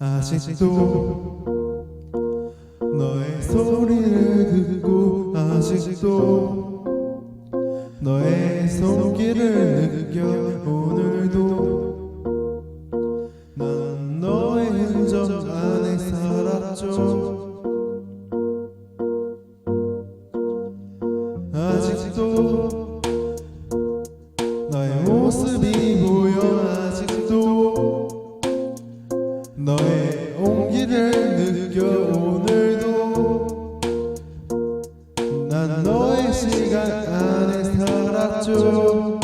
아직도 너의 소리를 듣고 아직도 너의 손길을 느껴 오늘도 난 너의 흔적 안에 살았죠. 아직도 나의 모습이 시간 안에 살았죠.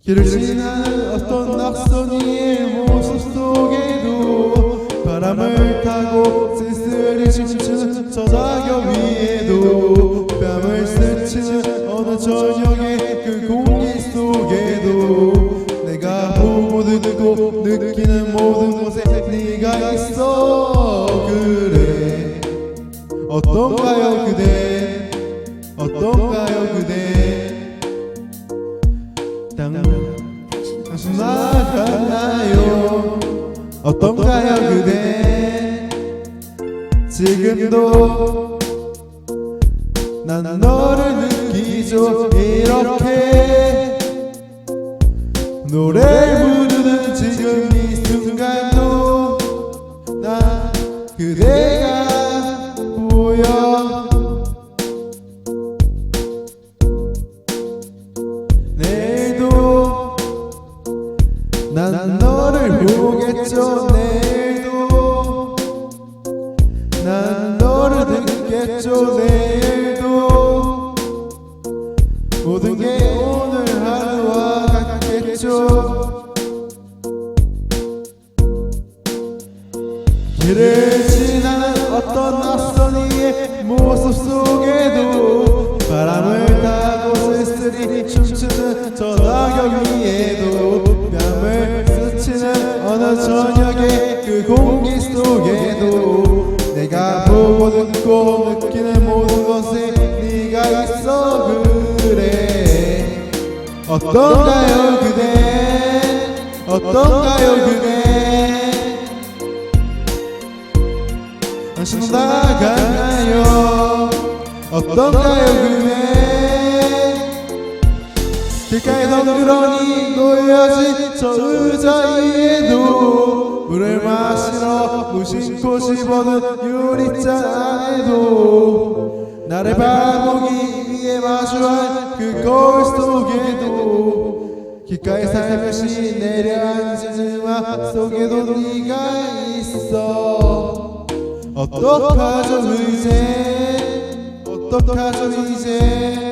길을 지나는 어떤 낙선이의 모습 속에도 바람을 타고 쓸쓸히 춤추는 저 낙엽 위에도 뺨을 스치는 어느 저녁의 그 공기 속에도 내가 보고 듣고 느끼는 모든 곳에 네가 있어. 어떤가요 그대? 어떤가요 그대? 땅 당신 나갔나요? 어떤가요 그대? 지금도 난 너를 느끼죠. 이렇게 노래 부르는 지금 이 순간도 난 그대가 난 너를 보겠죠 내일도. 난 너를 듣겠죠 내일도. 모든 게 오늘 하루와 같겠죠. 길을 지나는 어떤 비치는 어느 저녁에 그 공기 속에도 내가 보고 듣고 느끼는 모든 것에 네가 있어 그래. 어떤가요 그대? 어떤가요 그대? 당신도 나가나요? 어떤가요 그대? 길가에 덩그러니 놓여진 저 의자 위에도 물을 마시러 무심코 씹어둔 유리잔에도 나를 바보기 위해 마주한 그 거울 속에도 길가에 살며시 내려앉은 음악 속에도 네가 있어. 어떡하죠 이제? 어떡하죠 이제?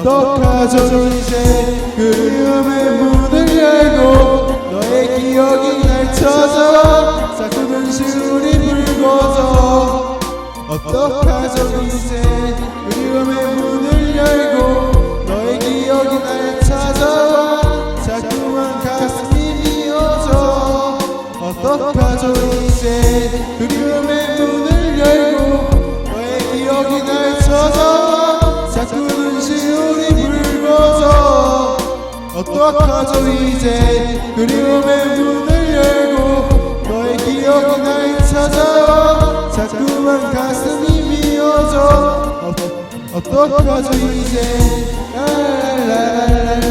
어떡하든지 그리움의 문을 열고 너의 기억이 날 쳐져 작은 시울이 불거져 어떡하든지 그리움의 문을 열고 너의 기억이 날 찾아 자꾸만 가슴이 미어져. 어떡하든지 그리움의 문을 열고 너의 기억이 날 쳐져 자꾸만 꺼져 이제. 그리움의 문을 열고 너의 기억이 날 찾아와 자꾸만 가슴이 미워져. 어, 어떡하죠 이제? 랄랄랄랄.